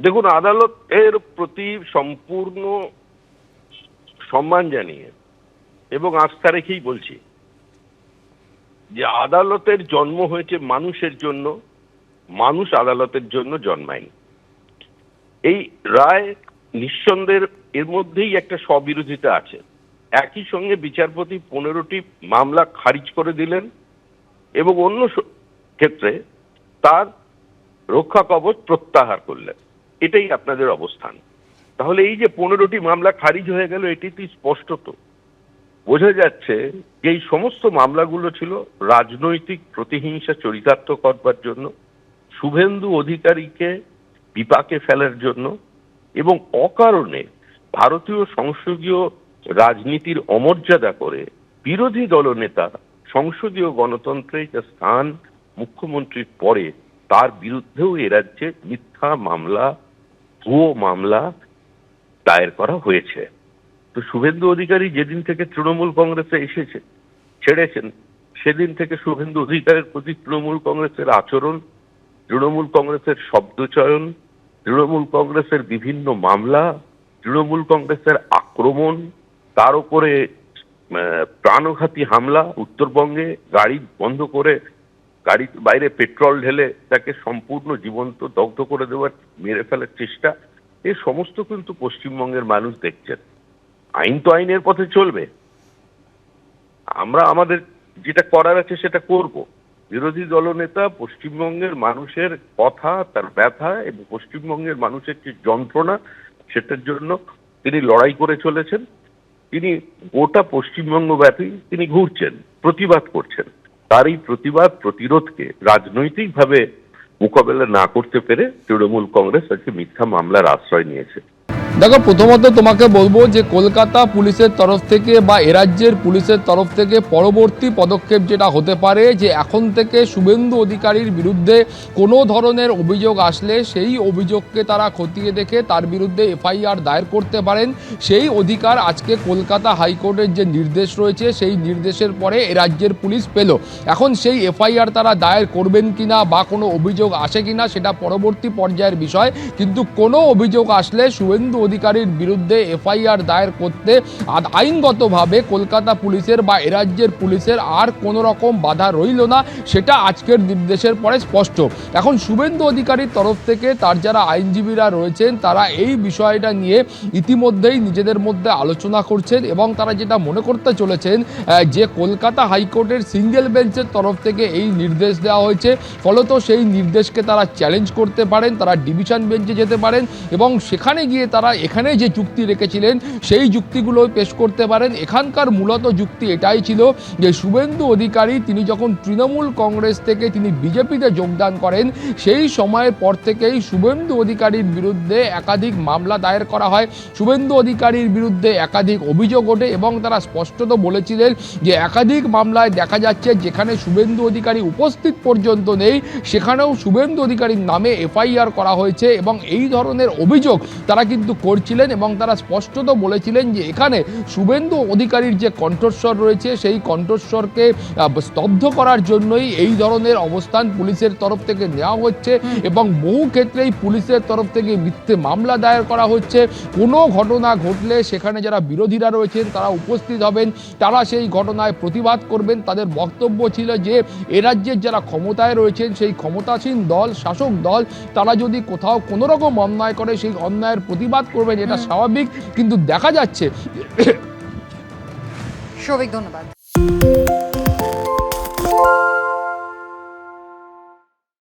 দেখুন আদালতের প্রতি সম্পূর্ণ সম্মান জানিয়ে এবং আস্থা রেখেই বলছি যে আদালতের জন্ম হয়েছে মানুষের জন্য, মানুষ আদালতের জন্য জন্মায়নি। এই রায় নিঃসন্দেহের এর মধ্যেই একটা স্ববিরোধিতা আছে। একই সঙ্গে বিচারপতি পনেরোটি মামলা খারিজ করে দিলেন এবং অন্য ক্ষেত্রে তার রক্ষা কবচ প্রত্যাহার করলেন। এটাই আপনাদের অবস্থান। তাহলে এই যে পনেরোটি মামলা খারিজ হয়ে গেল, এটি তো স্পষ্টত? বোঝা যাচ্ছে যে এই সমস্ত মামলাগুলো ছিল রাজনৈতিক প্রতিহিংসা চরিতার্থ করবার জন্য, শুভেন্দু অধিকারীকে বিপাকে ফেলার জন্য এবং অকারণে ভারতীয় সংসদীয় রাজনীতির অমর্যাদা করে বিরোধী দলনেতা সংসদীয় গণতন্ত্রে যে স্থান মুখ্যমন্ত্রীর পরে, তার বিরুদ্ধেও এ রাজ্যে মিথ্যা মামলা ভুয়ো মামলা দায়ের করা হয়েছে। তো শুভেন্দু অধিকারী যেদিন থেকে তৃণমূল কংগ্রেসে এসেছে, ছেড়েছেন, সেদিন থেকে শুভেন্দু অধিকারের প্রতি তৃণমূল কংগ্রেসের আচরণ, তৃণমূল কংগ্রেসের শব্দচয়ন, তৃণমূল কংগ্রেসের বিভিন্ন মামলা, তৃণমূল কংগ্রেসের আক্রমণ, তার উপরে প্রাণঘাতী হামলা, উত্তরবঙ্গে গাড়ি বন্ধ করে গাড়ির বাইরে পেট্রোল ঢেলে তাকে সম্পূর্ণ জীবন্ত, দগ্ধ করে দেওয়ার, মেরে ফেলার চেষ্টা, এ সমস্ত কিন্তু পশ্চিমবঙ্গের মানুষ দেখছেন। আইন তো আইনের পথে চলবে। আমরা আমাদের যেটা করার আছে সেটা করব। বিরোধী দলনেতা পশ্চিমবঙ্গের মানুষের কথা, তার ব্যথা এবং পশ্চিমবঙ্গের মানুষের যে যন্ত্রণা, সেটার জন্য তিনি লড়াই করে চলেছেন। তিনি গোটা পশ্চিমবঙ্গ ব্যাপী তিনি ঘুরছেন, প্রতিবাদ করছেন। তার এই প্রতিবাদ, প্রতিরোধকে রাজনৈতিকভাবে মোকাবেলা না করতে পেরে তৃণমূল কংগ্রেস আজকে মিথ্যা মামলার আশ্রয় নিয়েছে। দেখো, প্রথমত তোমাকে বলব যে কলকাতা পুলিশের তরফ থেকে বা এরাজ্যের পুলিশের তরফ থেকে পরবর্তী পদক্ষেপ যেটা হতে পারে, যে এখন থেকে শুভেন্দু অধিকারীর বিরুদ্ধে কোনো ধরনের অভিযোগ আসলে সেই অভিযোগকে তারা খতিয়ে দেখে তার বিরুদ্ধে এফআইআর দায়ের করতে পারেন। সেই অধিকার আজকে কলকাতা হাইকোর্টের যে নির্দেশ রয়েছে, সেই নির্দেশের পরে রাজ্যের পুলিশ পেল। এখন সেই এফআইআর তারা দায়ের করবেন কিনা বা কোনো অভিযোগ আসে কিনা, সেটা পরবর্তী পর্যায়ের বিষয়। কিন্তু কোনো অভিযোগ আসলে শুভেন্দু অধিকারীর বিরুদ্ধে এফআইআর দায়ের করতে আইনগতভাবে কলকাতা পুলিশের বা এ রাজ্যের পুলিশের আর কোনো রকম বাধা রইল না, সেটা আজকের নির্দেশের পরে স্পষ্ট। এখন শুভেন্দু অধিকারীর তরফ থেকে তার যারা আইনজীবীরা রয়েছেন, তারা এই বিষয়টা নিয়ে ইতিমধ্যেই নিজেদের মধ্যে আলোচনা করছেন এবং তারা যেটা মনে করতে চলেছেন যে কলকাতা হাইকোর্টের সিঙ্গেল বেঞ্চের তরফ থেকে এই নির্দেশ দেওয়া হয়েছে। ফলত সেই নির্দেশকে তারা চ্যালেঞ্জ করতে পারেন, তারা ডিভিশন বেঞ্চে যেতে পারেন এবং সেখানে গিয়ে তারা এখানে যে যুক্তি রেখেছিলেন, সেই যুক্তিগুলো পেশ করতে পারেন। এখানকার মূলত যুক্তি এটাই ছিল যে, শুভেন্দু অধিকারী তিনি যখন তৃণমূল কংগ্রেস থেকে তিনি বিজেপিতে যোগদান করেন, সেই সময়ের পর থেকেই শুভেন্দু অধিকারীর বিরুদ্ধে একাধিক মামলা দায়ের করা হয়। শুভেন্দু অধিকারীর বিরুদ্ধে একাধিক অভিযোগ ওঠে এবং তারা স্পষ্টত বলেছিলেন যে, একাধিক মামলায় দেখা যাচ্ছে যেখানে শুভেন্দু অধিকারী উপস্থিত পর্যন্ত নেই, সেখানেও শুভেন্দু অধিকারীর নামে এফআইআর করা হয়েছে এবং এই ধরনের অভিযোগ তারা কিন্তু করছিলেন এবং তারা স্পষ্টত বলেছিলেন যে এখানে শুভেন্দু অধিকারীর যে কণ্ঠস্বর রয়েছে সেই কণ্ঠস্বরকে স্তব্ধ করার জন্যই এই ধরনের অবস্থান পুলিশের তরফ থেকে নেওয়া হচ্ছে এবং বহু ক্ষেত্রেই পুলিশের তরফ থেকে মিথ্যে মামলা দায়ের করা হচ্ছে। কোনো ঘটনা ঘটলে সেখানে যারা বিরোধীরা রয়েছেন তারা উপস্থিত হবেন তারা সেই ঘটনায় প্রতিবাদ করবেন। তাদের বক্তব্য ছিল যে এ রাজ্যের যারা ক্ষমতায় রয়েছেন সেই ক্ষমতাসীন দল শাসক দল তারা যদি কোথাও কোনো রকম অন্যায় করে সেই অন্যায়ের প্রতিবাদ করবেন এটা স্বাভাবিক কিন্তু দেখা যাচ্ছে সবিক ধন্যবাদ।